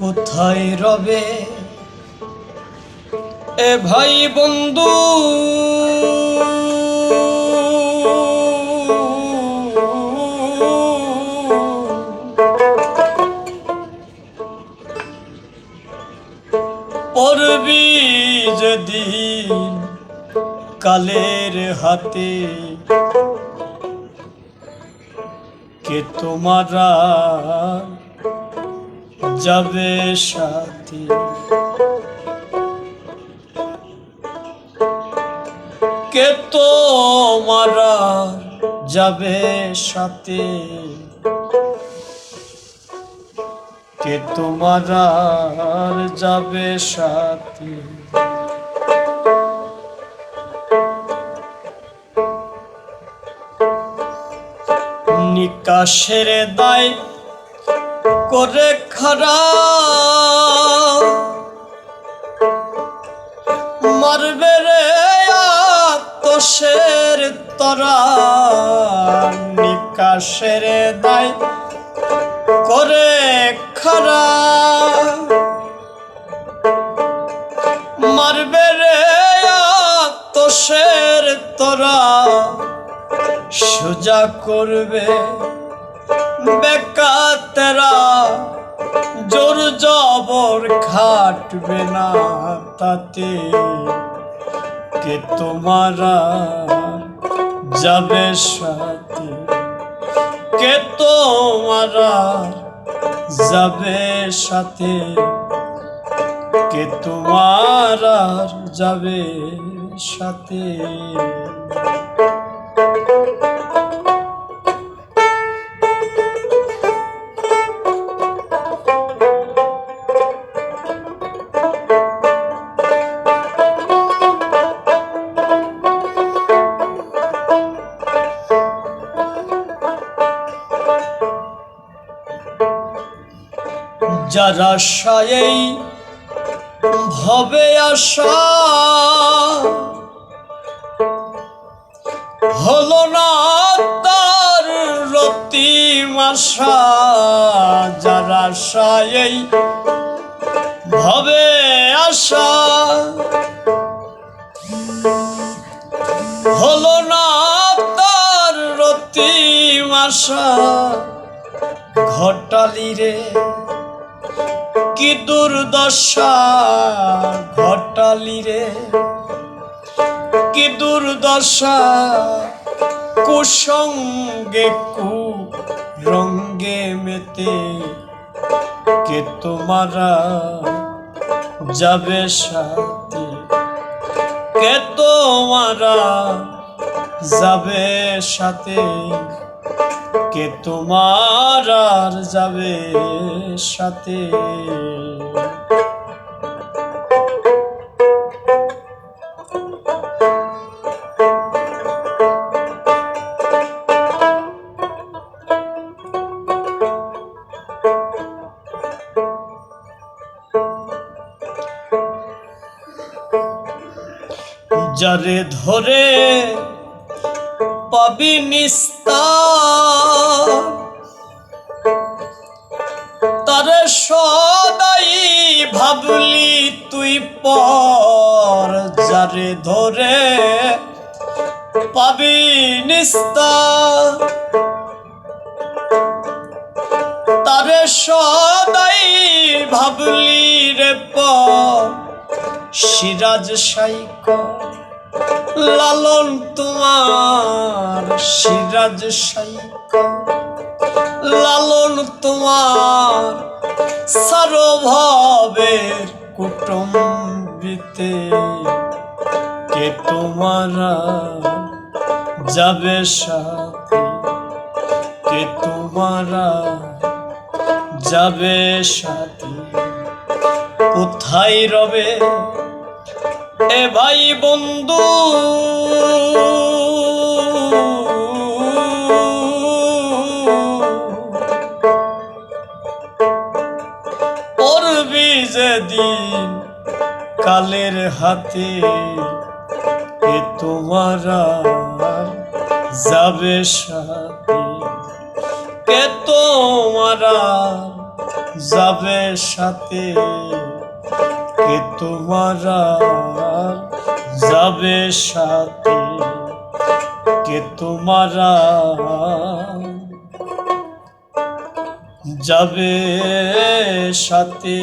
কোথায় রবে? এ ভাই বন্ধু। পড়বি যেদিন কালের হাতে। কে তোমারা যাবে সাথে। কে তো মারা যাবে সাথে? কে তোমারা যাবে সাথে? নিকাশের দায় করে খারা মারবে রে আতসের তরা, নিকাশের দায় করে খারা মারবে রে আতসের তরা, সোজা করবে বেকাতেরা জবর খাটবে না তাতে কে তোমারা যাবে সাথে? কে তোমারা যাবে সাথে? কে তোমারা যাবে সাথে? যারা সায়েই ভবে আসা হলো না তার রতি মাসা যারা সায়েই ভবে আসা হলো না তার রতি মাসা ঘটালি রে কি দুর্দশা ঘটালি রে? কি দুর্দশা কুসঙ্গে কু রঙ্গে মেতে কে তোমারা যাবে সাথে? কে তোমারা যাবে সাথে? কে তোমার আর যাবে সাথে। যারে ধরে পাবি নিস্তার তারে সদাই ভাবলি তুই পর যারে ধরে পাবি নিস্তার তারে সদাই ভাবলি রে পর, সিরাজ সাইক লালন তোমার সিরাজ লালন তোমার সারভাবের কুটুম্বিতে কে তোমারা যাবে সাথে? কে তোমারা যাবে সাথে? কোথায় রবে এ ভাই বন্ধু, পড়বি যেদিন কালের হাতে, এ তোমারা যাবে সাথে। কে তোমারা যাবে সাথে। কে তোমার যাবে সাথে কে তোমার যাবে সাথে।